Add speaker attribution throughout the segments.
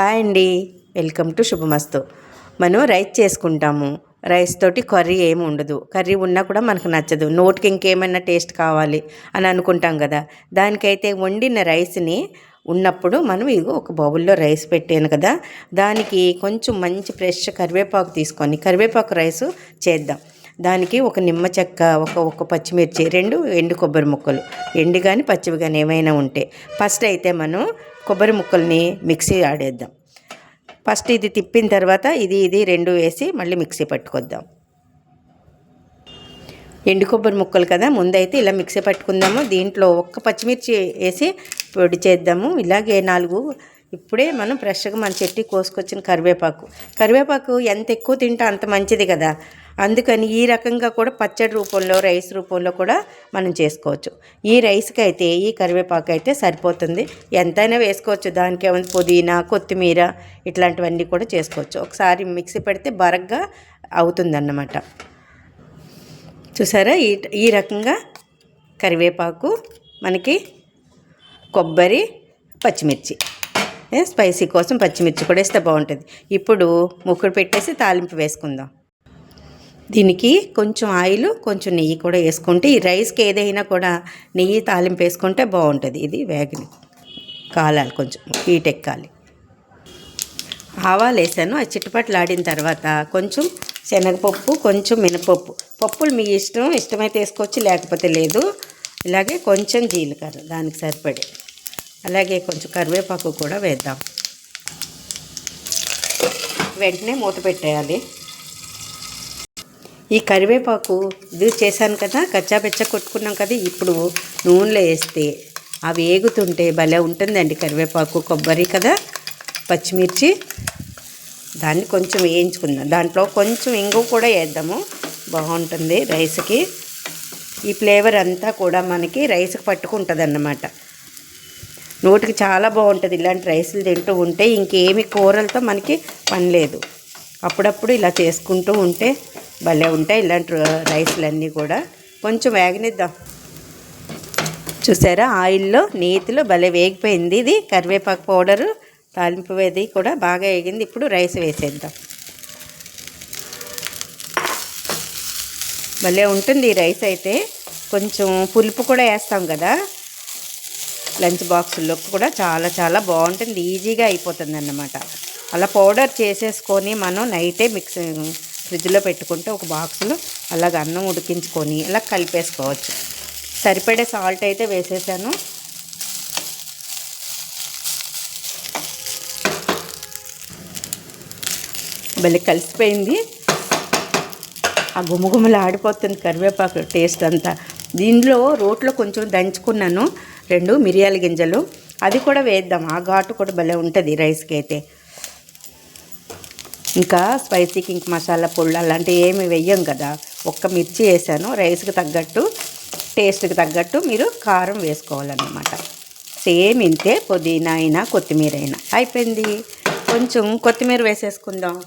Speaker 1: Hi అండి. Welcome to శుభమస్తు. మనం rice చేసుకుంటాము. రైస్ తోటి కర్రీ ఏమి ఉండదు. కర్రీ ఉన్నా కూడా మనకు నచ్చదు. నోటికి ఇంకేమైనా టేస్ట్ కావాలి అని అనుకుంటాం కదా. దానికైతే వండిన రైస్ని ఉన్నప్పుడు మనం ఇగో ఒక బౌల్లో రైస్ పెట్టాను కదా. దానికి కొంచెం మంచి ఫ్రెష్ కరివేపాకు తీసుకొని కరివేపాకు రైస్ చేద్దాం. దానికి ఒక నిమ్మ చెక్క ఒక ఒక పచ్చిమిర్చి రెండు ఎండు కొబ్బరి ముక్కలు. ఎండు కానీ పచ్చివి కానీ ఏమైనా ఉంటే ఫస్ట్ అయితే మనం కొబ్బరి ముక్కల్ని మిక్సీ ఆడేద్దాం. ఫస్ట్ ఇది తిప్పిన తర్వాత ఇది ఇది రెండు వేసి మళ్ళీ మిక్సీ పట్టుకొద్దాం. ఎండు కొబ్బరి ముక్కలు కదా ముందైతే ఇలా మిక్సీ పట్టుకుందాము. దీంట్లో ఒక్క పచ్చిమిర్చి వేసి పొడి చేద్దాము. ఇలాగే నాలుగు ఇప్పుడే మనం ఫ్రెష్గా మన చెట్టు కోసుకొచ్చిన కరివేపాకు. కరివేపాకు ఎంత ఎక్కువ తింటే అంత మంచిది కదా. అందుకని ఈ రకంగా కూడా పచ్చడి రూపంలో రైస్ రూపంలో కూడా మనం చేసుకోవచ్చు. ఈ రైస్కి అయితే ఈ కరివేపాకు అయితే సరిపోతుంది. ఎంతైనా వేసుకోవచ్చు. దానికి ఏమైనా పుదీనా కొత్తిమీర ఇట్లాంటివన్నీ కూడా చేసుకోవచ్చు. ఒకసారి మిక్సీ పెడితే బరగ్గా అవుతుందన్నమాట. చూసారా? ఈ ఈ రకంగా కరివేపాకు మనకి కొబ్బరి పచ్చిమిర్చి. స్పైసీ కోసం పచ్చిమిర్చి కూడా వేస్తే బాగుంటుంది. ఇప్పుడు ముక్కుడు పెట్టేసి తాలింపు వేసుకుందాం. దీనికి కొంచెం ఆయిల్ కొంచెం నెయ్యి కూడా వేసుకుంటే ఈ రైస్కి ఏదైనా కూడా నెయ్యి తాలింపు వేసుకుంటే బాగుంటుంది. ఇది వేగని కాలాలి కొంచెం హీట్ ఎక్కాలి. ఆవాలు వేసాను. అది చిట్టుపట్లు ఆడిన తర్వాత కొంచెం శనగపప్పు కొంచెం మినపప్పు. పప్పులు మీ ఇష్టం ఇష్టమైతే వేసుకోవచ్చు లేకపోతే లేదు. ఇలాగే కొంచెం జీలకర్ర దానికి సరిపడే అలాగే కొంచెం కరివేపాకు కూడా వేద్దాం. వెంటనే మూత పెట్టేయాలి. ఈ కరివేపాకు ఇది చేశాను కదా కచ్చాబెచ్చ కొట్టుకున్నాం కదా ఇప్పుడు నూనెలో వేస్తే అవి వేగుతుంటే భలే ఉంటుందండి కరివేపాకు కొబ్బరి కదా పచ్చిమిర్చి. దాన్ని కొంచెం వేయించుకుందాం. దాంట్లో కొంచెం ఇంగు కూడా వేద్దాము. బాగుంటుంది రైస్కి. ఈ ఫ్లేవర్ అంతా కూడా మనకి రైస్కి పట్టుకుంటుంది అన్నమాట నోటికి చాలా బాగుంటుంది. ఇలాంటి రైసులు తింటూ ఉంటే ఇంకేమి కూరలతో మనకి పని లేదు. అప్పుడప్పుడు ఇలా చేసుకుంటూ ఉంటే భలే ఉంటాయి ఇలాంటి రైసులన్నీ కూడా. కొంచెం వేగనిద్దాం. చూసారా? ఆయిల్లో నేతిలో భలే వేగిపోయింది ఇది. కరివేపాకు పౌడరు తాలింపు వేది కూడా బాగా వేగింది. ఇప్పుడు రైస్ వేసేద్దాం. భలే ఉంటుంది ఈ రైస్ అయితే. కొంచెం పులుపు కూడా వేస్తాం కదా. లంచ్ బాక్సుల్లో కూడా చాలా చాలా బాగుంటుంది. ఈజీగా అయిపోతుంది అన్నమాట అలా పౌడర్ చేసేసుకొని మనం నైటే మిక్స్ ఫ్రిడ్జ్లో పెట్టుకుంటే ఒక బాక్సులో అలాగ అన్నం ఉడికించుకొని ఇలా కలిపేసుకోవచ్చు. సరిపడే సాల్ట్ అయితే వేసేసాను. భలే కలిసిపోయింది. ఆ గుమగుమలు ఆడిపోతుంది కరివేపాకు టేస్ట్ అంతా. దీనిలో రోట్లో కొంచెం దంచుకున్నాను. రెండు మిరియాల గింజలు. అది కూడా వేద్దాం. ఆ ఘాటు కూడా భలే ఉంటుంది రైస్కి అయితే. ఇంకా స్పైసీ కింక్ మసాలా పొళ్ళు అలాంటివి ఏమి వెయ్యం కదా. ఒక్క మిర్చి వేసాను. రైస్కి తగ్గట్టు టేస్ట్కి తగ్గట్టు మీరు కారం వేసుకోవాలన్నమాట. సేమ్ ఇంతే పుదీనా అయినా కొత్తిమీర అయినా. అయిపోయింది. కొంచెం కొత్తిమీర వేసేసుకుందాం.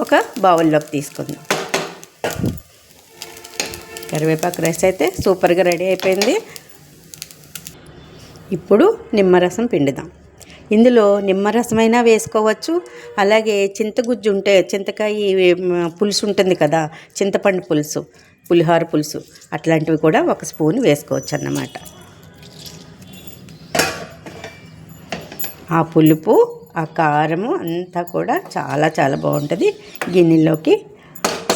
Speaker 1: ఒక బౌల్లోకి తీసుకుందాం. కరివేపాకు రైస్ అయితే సూపర్గా రెడీ అయిపోయింది. ఇప్పుడు నిమ్మరసం పిండుదాం. ఇందులో నిమ్మరసమైనా వేసుకోవచ్చు. అలాగే చింతగుజ్జు ఉంటే చింతకాయ పులుసు ఉంటుంది కదా చింతపండు పులుసు పులిహోర పులుసు అట్లాంటివి కూడా ఒక స్పూన్ వేసుకోవచ్చు అన్నమాట. ఆ పులుపు ఆ కారము అంతా కూడా చాలా చాలా బాగుంటుంది. గిన్నెలోకి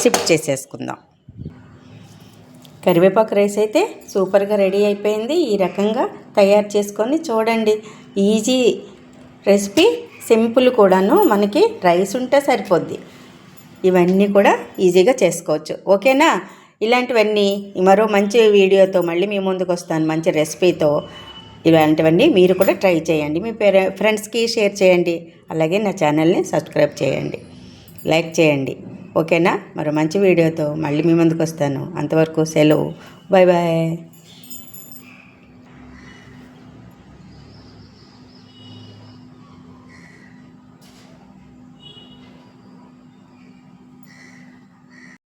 Speaker 1: షిఫ్ట్ చేసేసుకుందాం. కరివేపాకు రైస్ అయితే సూపర్గా రెడీ అయిపోయింది. ఈ రకంగా తయారు చేసుకొని చూడండి. ఈజీ రెసిపీ సింపుల్ కూడాను మనకి రైస్ ఉంటే సరిపోద్ది. ఇవన్నీ కూడా ఈజీగా చేసుకోవచ్చు. ఓకేనా? ఇలాంటివన్నీ మరో మంచి వీడియోతో మళ్ళీ మీ ముందుకు వస్తాను. మంచి రెసిపీతో ఇలాంటివన్నీ మీరు కూడా ట్రై చేయండి. మీ పేరే ఫ్రెండ్స్కి షేర్ చేయండి. అలాగే నా ఛానల్ని సబ్స్క్రైబ్ చేయండి. లైక్ చేయండి. ఓకేనా? మరో మంచి వీడియోతో మళ్ళీ మీ ముందుకు వస్తాను అంతవరకు సెలవు. Bye bye